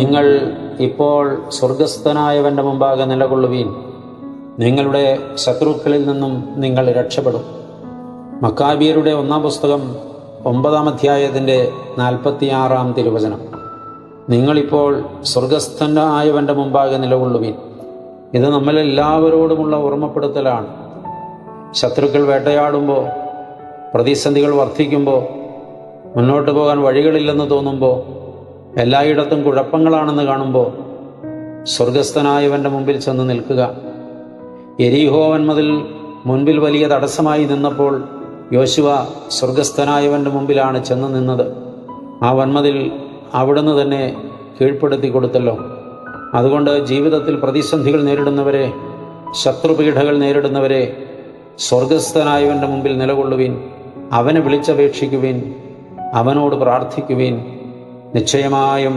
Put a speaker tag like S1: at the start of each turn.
S1: നിങ്ങൾ ഇപ്പോൾ സ്വർഗസ്ഥനായവന്റെ മുമ്പാകെ നിലകൊള്ളുവീൻ. നിങ്ങളുടെ ശത്രുക്കളിൽ നിന്നും നിങ്ങൾ രക്ഷപ്പെടും. മക്കാബിയരുടെ ഒന്നാം പുസ്തകം ഒമ്പതാം അധ്യായത്തിന്റെ നാൽപ്പത്തിയാറാം തിരുവചനം. നിങ്ങളിപ്പോൾ സ്വർഗസ്ഥനായവന്റെ മുമ്പാകെ നിലകൊള്ളുവീൻ. ഇത് നമ്മളെല്ലാവരോടുമുള്ള ഓർമ്മപ്പെടുത്തലാണ്. ശത്രുക്കൾ വേട്ടയാടുമ്പോൾ പ്രതിസന്ധികൾ വർദ്ധിക്കുമ്പോൾ മുന്നോട്ട് പോകാൻ വഴികളില്ലെന്ന് തോന്നുമ്പോൾ എല്ലായിടത്തും കുഴപ്പങ്ങളാണെന്ന് കാണുമ്പോൾ സ്വർഗസ്ഥനായവന്റെ മുമ്പിൽ ചെന്ന് നിൽക്കുക. എരീഹോ വന്മതിൽ മുൻപിൽ വലിയ തടസ്സമായി നിന്നപ്പോൾ യോശുവ സ്വർഗസ്ഥനായവന്റെ മുമ്പിലാണ് ചെന്ന് നിന്നത്. ആ വന്മതിൽ അവിടുന്ന് തന്നെ കീഴ്പ്പെടുത്തി കൊടുത്തല്ലോ. അതുകൊണ്ട് ജീവിതത്തിൽ പ്രതിസന്ധികൾ നേരിടുന്നവരെ ശത്രുപീഠകൾ നേരിടുന്നവരെ സ്വർഗസ്ഥനായവന്റെ മുമ്പിൽ നിലകൊള്ളുവിൻ അവനെ വിളിച്ചപേക്ഷിക്കുവിൻ അവനോട് പ്രാർത്ഥിക്കുവിൻ നിശ്ചയമായും